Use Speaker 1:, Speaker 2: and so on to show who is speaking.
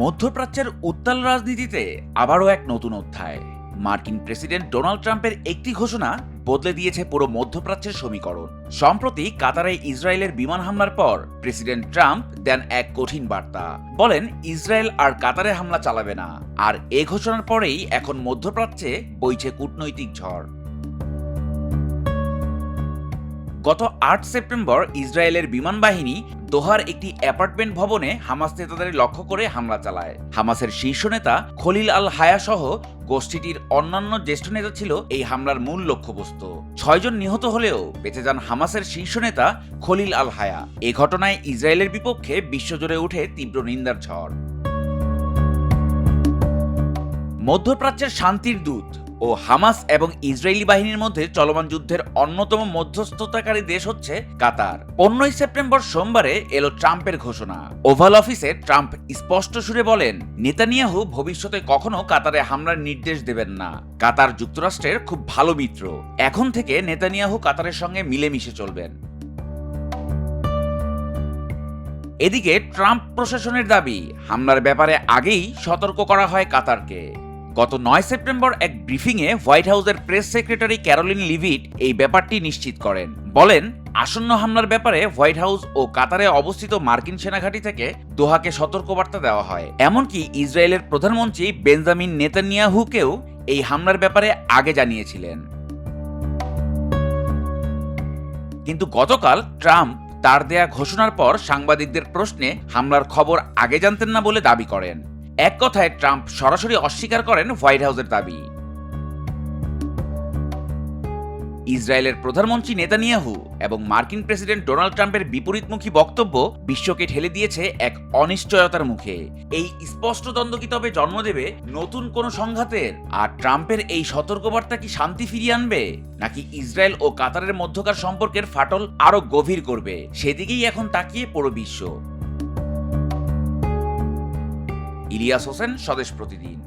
Speaker 1: মধ্যপ্রাচ্যের উত্তাল রাজনীতিতে আবারও এক নতুন অধ্যায়। মার্কিন প্রেসিডেন্ট ডোনাল্ড ট্রাম্পের একটি ঘোষণা বদলে দিয়েছে পুরো মধ্যপ্রাচ্যের সমীকরণ। সম্প্রতি কাতারে ইসরায়েলের বিমান হামলার পর প্রেসিডেন্ট ট্রাম্প দেন এক কঠিন বার্তা। বলেন, ইসরায়েল আর কাতারে হামলা চালাবে না। আর এ ঘোষণার পরেই এখন মধ্যপ্রাচ্যে বইছে কূটনৈতিক ঝড়। গত আট সেপ্টেম্বর ইসরায়েলের বিমান বাহিনী দোহার একটি অ্যাপার্টমেন্ট ভবনে হামাস নেতাদের লক্ষ্য করে হামলা চালায়। হামাসের শীর্ষ নেতা খলিল আল হায়া সহ গোষ্ঠীটির অন্যান্য জ্যেষ্ঠ নেতা ছিল এই হামলার মূল লক্ষ্যবস্তু। ছয়জন নিহত হলেও বেঁচে যান হামাসের শীর্ষ নেতা খলিল আল হায়া। এ ঘটনায় ইসরায়েলের বিপক্ষে বিশ্বজুড়ে উঠে তীব্র নিন্দার ঝড়। মধ্যপ্রাচ্যের শান্তির দূত ও হামাস এবং ইসরায়েলি বাহিনীর মধ্যে চলমান যুদ্ধের অন্যতম মধ্যস্থতাকারী দেশ হচ্ছে কাতার। পনেরোই সেপ্টেম্বর সোমবারে এলো ট্রাম্পের ঘোষণা। ওভাল অফিসে ট্রাম্প স্পষ্ট সুরে বলেন, নেতানিয়াহু ভবিষ্যতে কখনো কাতারে হামলার নির্দেশ দেবেন না। কাতার যুক্তরাষ্ট্রের খুব ভালো মিত্র। এখন থেকে নেতানিয়াহু কাতারের সঙ্গে মিলেমিশে চলবেন। এদিকে ট্রাম্প প্রশাসনের দাবি, হামলার ব্যাপারে আগেই সতর্ক করা হয় কাতারকে। গত নয় সেপ্টেম্বর এক ব্রিফিংয়ে হোয়াইট হাউসের প্রেস সেক্রেটারি ক্যারোলিন লিভিট এই ব্যাপারটি নিশ্চিত করেন। বলেন, আসন্ন হামলার ব্যাপারে হোয়াইট হাউস ও কাতারে অবস্থিত মার্কিন সেনাঘাঁটি থেকে দোহাকে সতর্কবার্তা দেওয়া হয়। এমনকি ইসরায়েলের প্রধানমন্ত্রী বেঞ্জামিন নেতানিয়াহুকেও এই হামলার ব্যাপারে আগে জানিয়েছিলেন। কিন্তু গতকাল ট্রাম্প তার দেয়া ঘোষণার পর সাংবাদিকদের প্রশ্নে হামলার খবর আগে জানতেন না বলে দাবি করেন। এক কথায় ট্রাম্প সরাসরি অস্বীকার করেন হোয়াইট হাউসের দাবি। ইসরায়েলের প্রধানমন্ত্রী নেতানিয়াহু এবং মার্কিন প্রেসিডেন্ট ডোনাল্ড ট্রাম্পের বিপরীতমুখী বক্তব্য বিশ্বকে ঠেলে দিয়েছে এক অনিশ্চয়তার মুখে। এই স্পষ্ট দ্বন্দ্ব কি তবে জন্ম দেবে? নতুন কোনো সংঘাতের? আর ট্রাম্পের এই সতর্কবার্তা কি শান্তি ফিরিয়ে আনবে? নাকি ইসরায়েল ও কাতারের মধ্যকার সম্পর্কের ফাটল আরও গভীর করবে? সেদিকেই এখন তাকিয়ে পুরো বিশ্ব। ইলিয়াস হোসেন স্বদেশ প্রতিদিন।